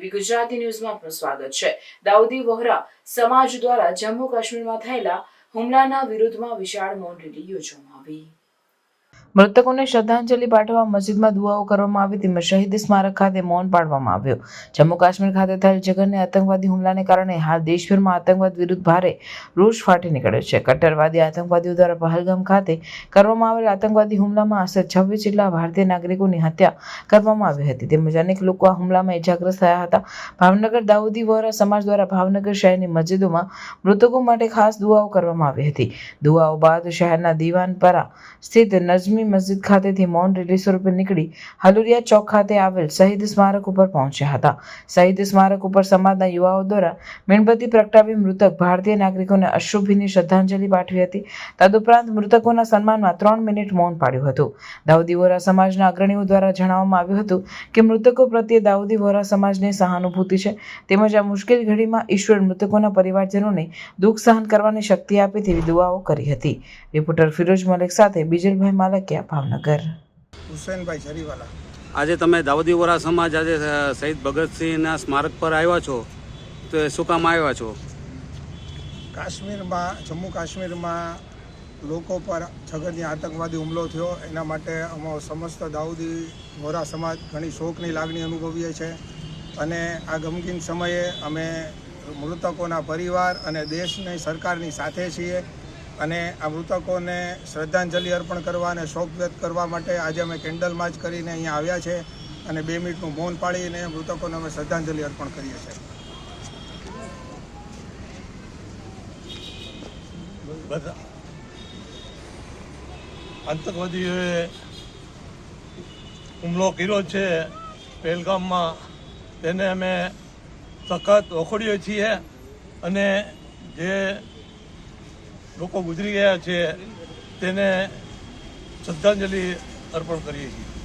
ગુજરાતી ન્યૂઝમાં આપનું સ્વાગત છે. દાઉદી વોહરા સમાજ દ્વારા જમ્મુ કાશ્મીરમાં થયેલા હુમલાના વિરોધમાં વિશાળ મૌન રેલી યોજવામાં આવી. મૃતકોને શ્રદ્ધાંજલિ પાઠવવા મસ્જિદમાં દુઆઓ કરવામાં આવી તેમજ શહીદ સ્મારક ખાતે મૌન પાડવામાં આવ્યો. જમ્મુ કાશ્મીર ખાતે થયેલ જઘન્ય આતંકવાદી હુમલાને કારણે હાલ દેશભરમાં આતંકવાદ વિરુદ્ધ ભારે રોષ ફાટી નીકળ્યો છે. કટ્ટરવાદી આતંકવાદીઓ દ્વારા પહલગામ ખાતે કરવામાં આવેલ આતંકવાદી હુમલામાં આશરે છવ્વીસ જેટલા ભારતીય નાગરિકોની હત્યા કરવામાં આવી હતી. તેમજ અનેક લોકો આ હુમલામાં ઇજાગ્રસ્ત થયા હતા. ભાવનગર દાઉદી વોરા સમાજ દ્વારા ભાવનગર શહેરની મસ્જિદોમાં મૃતકો માટે ખાસ દુઆઓ કરવામાં આવી હતી. દુઆઓ બાદ શહેરના દીવાનપરા સ્થિત નજમી મસ્જિદ ખાતેથી મૌન રેલી સ્વરૂપે નીકળી હલુરિયા ચોક ખાતે આવેલ શહીદ સ્મારક ઉપર પહોંચ્યા હતા. શહીદ સ્મારક ઉપર સમાજના યુવાઓ દ્વારા મીણબત્તી પ્રગટાવી મૃતક ભારતીય નાગરિકોને અશ્રુભીની શ્રદ્ધાંજલિ પાઠવી હતી. તદુપરાંત મૃતકોના સન્માનમાં ત્રણ મિનિટ મૌન પાડ્યું હતું. દાઉદી વોરા સમાજના અગ્રણીઓ દ્વારા જણાવવામાં આવ્યું હતું કે મૃતકો પ્રત્યે દાઉદી વોરા સમાજને સહાનુભૂતિ છે. તેમજ આ મુશ્કેલ ઘડીમાં ઈશ્વર મૃતકોના પરિવારજનોને દુઃખ સહન કરવાની શક્તિ આપે તેવી દુઆઓ કરી હતી. રિપોર્ટર ફિરોજ મલિક સાથે બીજલભાઈ માલકિયા ભાવનગર? હુસેનભાઈ શરીવાલા આજે તમે દાઉદી વોરા સમાજ આજે શહીદ ભગતસિંહના સ્મારક પર આવ્યા છો. તો એ શું કામ આવ્યા છો? કાશ્મીરમાં જમ્મુ કાશ્મીરમાં લોકો પર છગનની આતંકવાદી હુમલો થયો. એના માટે અમો સમસ્ત દાઉદી વોરા સમાજ ઘણી શોકની લાગણી અનુભવીએ છે. અને આ ગમગીન સમયે અમે મૃતકોના પરિવાર અને દેશની સરકારની સાથે છીએ. અને આ મૃતકોને શ્રદ્ધાંજલિ અર્પણ કરવા અને શોક વ્યક્ત કરવા માટે આજે અમે કેન્ડલ માર્ચ કરીને અહીંયા આવ્યા છે અને બે મિનિટનું મૌન પાડીને મૃતકોને અમે શ્રદ્ધાંજલિ અર્પણ કરીએ છીએ. આતંકવાદીઓએ હુમલો કર્યો છે. પહેલગામમાં તેને અમે સખત વખોડીએ છીએ અને જે લોકો ગુજરી ગયા છે તેને શ્રદ્ધાંજલિ અર્પણ કરીએ છીએ.